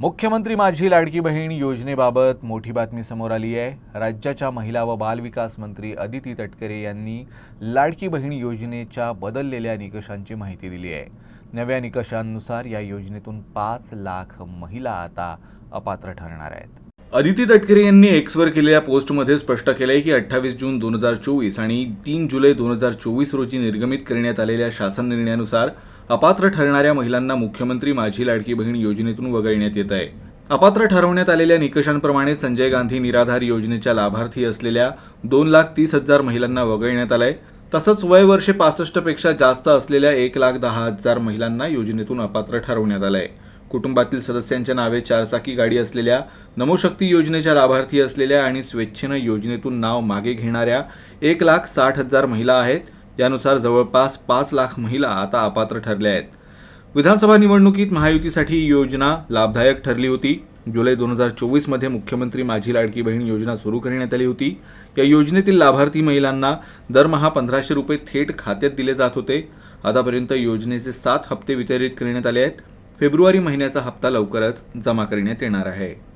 मुख्यमंत्री माझी लाडकी बहीण योजनेबाबत मोठी बातमी समोर आली आहे. राज्याच्या महिला व बालविकास मंत्री अदिती तटकरे यांनी लाडकी बहीण योजनेच्या बदललेल्या निकषांची माहिती दिली आहे. नव्या निकषांनुसार या योजनेतून पाच लाख महिला आता अपात्र ठरणार आहेत. अदिती तटकरे यांनी एक्सवर केलेल्या पोस्टमध्ये स्पष्ट केलंय की अठ्ठावीस जून दोन हजार चोवीस आणि तीन जुलै दोन हजार चोवीस रोजी निर्गमित करण्यात आलेल्या शासन निर्णयानुसार अपात्र ठरणाऱ्या महिलांना मुख्यमंत्री माझी लाडकी बहीण योजनेतून वगळण्यात येत आहे. अपात्र ठरवण्यात आलेल्या निकषांप्रमाणे संजय गांधी निराधार योजनेच्या लाभार्थी असलेल्या दोन लाख तीस हजार महिलांना वगळण्यात आलंय. तसंच वय वर्षे पासष्टपेक्षा जास्त असलेल्या एक लाख दहा हजार महिलांना योजनेतून अपात्र ठरवण्यात आलंय. कुटुंबातील सदस्यांच्या नावे चारचाकी गाडी असलेल्या नमोशक्ती योजनेच्या लाभार्थी असलेल्या आणि स्वेच्छेनं योजनेतून नाव मागे घेणाऱ्या एक लाख साठ हजार महिला आहेत. यानुसार जवळपास पाच लाख महिला आता अपात्र ठरल्या आहेत. विधानसभा निवडणुकीत महायुतीसाठी ही योजना लाभदायक ठरली होती. जुलै दोन हजार चोवीसमध्ये मुख्यमंत्री माझी लाडकी बहीण योजना सुरू करण्यात आली होती. या योजनेतील लाभार्थी महिलांना दरमहा पंधराशे रुपये थेट खात्यात दिले जात होते. आतापर्यंत योजनेचे सात हप्ते वितरित करण्यात आले आहेत. फेब्रुवारी महिन्याचा हप्ता लवकरच जमा करण्यात येणार आहे.